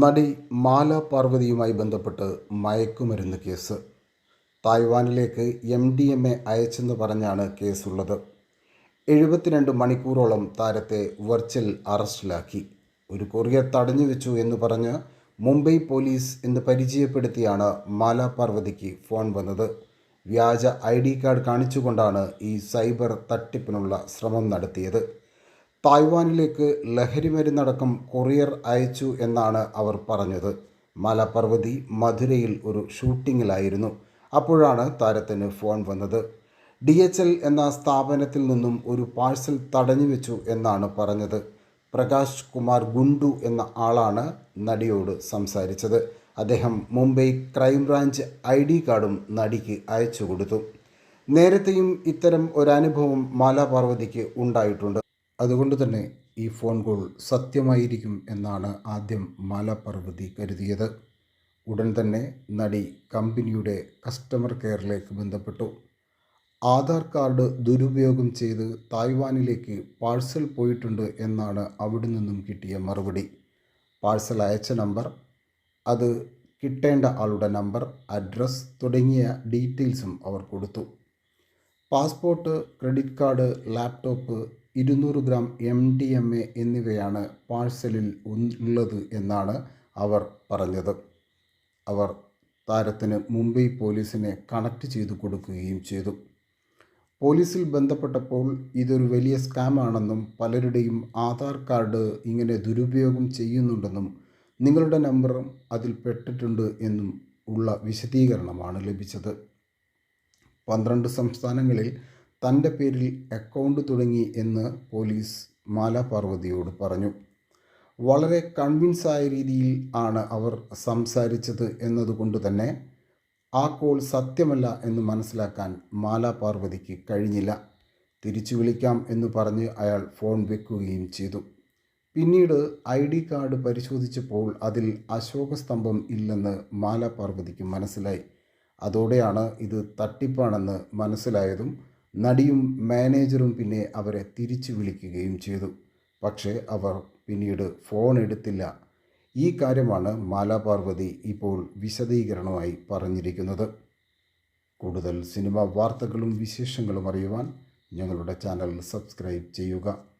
നടി മാല പാർവതിയുമായി ബന്ധപ്പെട്ട് മയക്കുമരുന്ന് കേസ്. തായ്വാനിലേക്ക് എം ഡി എം എ അയച്ചെന്ന് പറഞ്ഞാണ് കേസുള്ളത്. എഴുപത്തിരണ്ട് മണിക്കൂറോളം താരത്തെ വെർച്വൽ അറസ്റ്റിലാക്കി. ഒരു കൊറിയർ തടഞ്ഞു വെച്ചു എന്ന് പറഞ്ഞ് മുംബൈ പോലീസ് എന്ന് പരിചയപ്പെടുത്തിയാണ് മാല പാർവതിക്ക് ഫോൺ വന്നത്. വ്യാജ ഐ ഡി കാർഡ് കാണിച്ചുകൊണ്ടാണ് ഈ സൈബർ തട്ടിപ്പിനുള്ള ശ്രമം നടത്തിയത്. തായ്വാനിലേക്ക് ലഹരി മരുന്നടക്കം കൊറിയർ അയച്ചു എന്നാണ് അവർ പറഞ്ഞത്. മലപർവതി മധുരയിൽ ഒരു ഷൂട്ടിങ്ങിലായിരുന്നു. അപ്പോഴാണ് താരത്തിന് ഫോൺ വന്നത്. ഡി എച്ച് എൽ എന്ന സ്ഥാപനത്തിൽ നിന്നും ഒരു പാഴ്സൽ തടഞ്ഞു വെച്ചു എന്നാണ് പറഞ്ഞത്. പ്രകാശ് കുമാർ ഗുണ്ടു എന്ന ആളാണ് നടിയോട് സംസാരിച്ചത്. അദ്ദേഹം മുംബൈ ക്രൈംബ്രാഞ്ച് ഐ ഡി കാർഡും നടിക്ക് അയച്ചു കൊടുത്തു. നേരത്തെയും ഇത്തരം ഒരനുഭവം മാലാപാർവതിക്ക് ഉണ്ടായിട്ടുണ്ട്. അതുകൊണ്ട് തന്നെ ഈ ഫോൺ കോൾ സത്യമായിരിക്കും എന്നാണ് ആദ്യം മാലാപാർവതി കരുതിയത്. ഉടൻ തന്നെ നടി കമ്പനിയുടെ കസ്റ്റമർ കെയറിലേക്ക് ബന്ധപ്പെട്ടു. ആധാർ കാർഡ് ദുരുപയോഗം ചെയ്ത് തായ്വാനിലേക്ക് പാഴ്സൽ പോയിട്ടുണ്ട് എന്നാണ് അവിടെ നിന്നും കിട്ടിയ മറുപടി. പാഴ്സൽ അയച്ച നമ്പർ അത് കിട്ടേണ്ട ആളുടെ നമ്പർ അഡ്രസ് തുടങ്ങിയ ഡീറ്റെയിൽസും അവർ കൊടുത്തു. പാസ്പോർട്ട് ക്രെഡിറ്റ് കാർഡ് ലാപ്ടോപ്പ് ഇരുന്നൂറ് gram M D M A എന്നിവയാണ് പാഴ്സലിൽ ഉള്ളത് എന്നാണ് അവർ പറഞ്ഞത്. അവർ താരത്തിന് മുംബൈ പോലീസിനെ കണക്ട് ചെയ്തു കൊടുക്കുകയും ചെയ്തു. പോലീസിൽ ബന്ധപ്പെട്ടപ്പോൾ ഇതൊരു വലിയ സ്കാമാണെന്നും പലരുടെയും ആധാർ കാർഡ് ഇങ്ങനെ ദുരുപയോഗം ചെയ്യുന്നുണ്ടെന്നും നിങ്ങളുടെ നമ്പറും അതിൽ പെട്ടിട്ടുണ്ട് എന്നും ഉള്ള വിശദീകരണമാണ് ലഭിച്ചത്. പന്ത്രണ്ട് സംസ്ഥാനങ്ങളിൽ തന്റെ പേരിൽ അക്കൗണ്ട് തുടങ്ങി എന്ന് പോലീസ് മാല പാർവതിയോട് പറഞ്ഞു. വളരെ കൺവിൻസ് ആയ രീതിയിൽ ആണ് അവർ സംസാരിച്ചത് എന്നതുകൊണ്ട് തന്നെ ആ കോൾ സത്യമല്ല എന്ന് മനസ്സിലാക്കാൻ മാല പാർവതിക്ക് കഴിഞ്ഞില്ല. തിരിച്ചു വിളിക്കാം എന്ന് പറഞ്ഞ് അയാൾ ഫോൺ വെക്കുകയും ചെയ്തു. പിന്നീട് ഐ ഡി കാർഡ് പരിശോധിച്ചപ്പോൾ അതിൽ അശോകസ്തംഭം ഇല്ലെന്ന് മാല പാർവതിക്ക് മനസ്സിലായി. അതോടെയാണ് ഇത് തട്ടിപ്പാണെന്ന് മനസ്സിലായതും നടിയും മാനേജറും പിന്നെ അവരെ തിരിച്ചു വിളിക്കുകയും ചെയ്തു. പക്ഷേ അവർ പിന്നീട് ഫോൺ എടുത്തില്ല. ഈ കാര്യമാണ് മാലാപാർവതി ഇപ്പോൾ വിശദീകരണമായി പറഞ്ഞിരിക്കുന്നത്. കൂടുതൽ സിനിമ വാർത്തകളും വിശേഷങ്ങളും അറിയുവാൻ ഞങ്ങളുടെ ചാനൽ സബ്സ്ക്രൈബ് ചെയ്യുക.